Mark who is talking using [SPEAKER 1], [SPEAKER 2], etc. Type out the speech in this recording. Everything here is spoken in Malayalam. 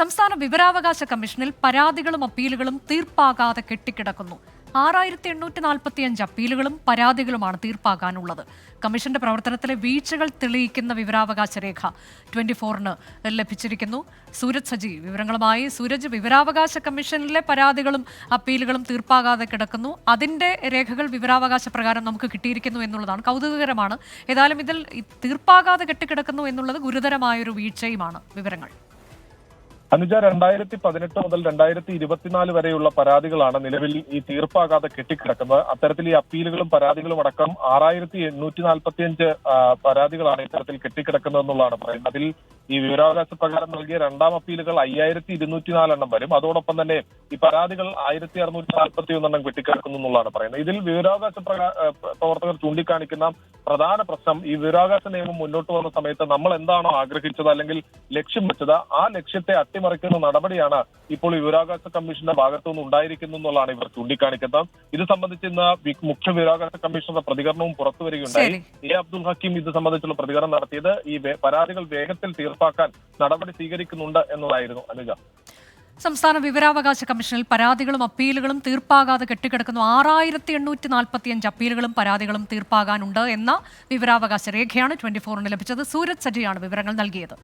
[SPEAKER 1] സംസ്ഥാന വിവരാവകാശ കമ്മീഷനിൽ പരാതികളും അപ്പീലുകളും തീർപ്പാകാതെ കെട്ടിക്കിടക്കുന്നു. ആറായിരത്തി എണ്ണൂറ്റി നാൽപ്പത്തിയഞ്ച് അപ്പീലുകളും പരാതികളുമാണ് തീർപ്പാകാനുള്ളത്. കമ്മീഷന്റെ പ്രവർത്തനത്തിലെ വീഴ്ചകൾ തെളിയിക്കുന്ന വിവരാവകാശ രേഖ ട്വന്റി ഫോറിന് ലഭിച്ചിരിക്കുന്നു. സൂരജ് സജി വിവരങ്ങളുമായി സൂരജ് വിവരാവകാശ കമ്മീഷനിലെ പരാതികളും അപ്പീലുകളും തീർപ്പാകാതെ കിടക്കുന്നു. അതിന്റെ രേഖകൾ വിവരാവകാശ പ്രകാരം നമുക്ക് കിട്ടിയിരിക്കുന്നു എന്നുള്ളതാണ് കൗതുകകരമാണ്. ഏതായാലും ഇതിൽ തീർപ്പാകാതെ കെട്ടിക്കിടക്കുന്നു എന്നുള്ളത് ഗുരുതരമായൊരു വീഴ്ചയുമാണ്. വിവരങ്ങൾ.
[SPEAKER 2] അനുജ രണ്ടായിരത്തി പതിനെട്ട് മുതൽ രണ്ടായിരത്തി ഇരുപത്തിനാല് വരെയുള്ള പരാതികളാണ് നിലവിൽ ഈ തീർപ്പാകാതെ കെട്ടിക്കിടക്കുന്നത്. അത്തരത്തിൽ ഈ അപ്പീലുകളും പരാതികളും അടക്കം ആറായിരത്തി എണ്ണൂറ്റി നാൽപ്പത്തി അഞ്ച് പരാതികളാണ് ഇത്തരത്തിൽ കെട്ടിക്കിടക്കുന്നത് എന്നുള്ളതാണ് പറയുന്നത്. അതിൽ ഈ വിവരാവകാശ പ്രകാരം നൽകിയ രണ്ടാം അപ്പീലുകൾ അയ്യായിരത്തി ഇരുന്നൂറ്റി നാലെണ്ണം വരും. അതോടൊപ്പം തന്നെ ഈ പരാതികൾ ആയിരത്തി അറുന്നൂറ്റി നാൽപ്പത്തി ഒന്നെണ്ണം കെട്ടിക്കിടക്കുന്നു എന്നുള്ളതാണ് പറയുന്നത്. ഇതിൽ വിവരാവകാശ പ്രവർത്തകർ ചൂണ്ടിക്കാണിക്കുന്ന പ്രധാന പ്രശ്നം ഈ വിവരാവകാശ നിയമം മുന്നോട്ട് വന്ന സമയത്ത് നമ്മൾ എന്താണോ ആഗ്രഹിച്ചത് അല്ലെങ്കിൽ ലക്ഷ്യം വെച്ചത് ആ ലക്ഷ്യത്തെ അട്ടിമറിക്കുന്ന നടപടിയാണ് ഇപ്പോൾ ഈ വിവരാവകാശ കമ്മീഷന്റെ ഭാഗത്തുനിന്ന് ഉണ്ടായിരിക്കുന്നു എന്നുള്ളതാണ് ഇവർ ചൂണ്ടിക്കാണിക്കുന്നത്. ഇത് സംബന്ധിച്ച് ഇന്ന് മുഖ്യ വിവരാവകാശ കമ്മീഷണറുടെ പ്രതികരണവും പുറത്തു വരികയുണ്ടായി. എ അബ്ദുൽ ഹക്കീം ഇത് സംബന്ധിച്ചുള്ള പ്രതികരണം നടത്തിയത് ഈ പരാതികൾ വേഗത്തിൽ തീർപ്പാക്കാൻ നടപടി സ്വീകരിക്കുന്നുണ്ട് എന്നതായിരുന്നു അനുജ.
[SPEAKER 1] സംസ്ഥാന വിവരാവകാശ കമ്മീഷനിൽ പരാതികളും അപ്പീലുകളും തീർപ്പാകാതെ കെട്ടിക്കിടക്കുന്നു. ആറായിരത്തി എണ്ണൂറ്റി നാൽപ്പത്തിയഞ്ച് അപ്പീലുകളും പരാതികളും തീർപ്പാകാനുണ്ട് എന്ന വിവരാവകാശ രേഖയാണ് ട്വന്റി ഫോറിന് ലഭിച്ചത്. സൂരജ് സജിയാണ് വിവരങ്ങൾ നൽകിയത്.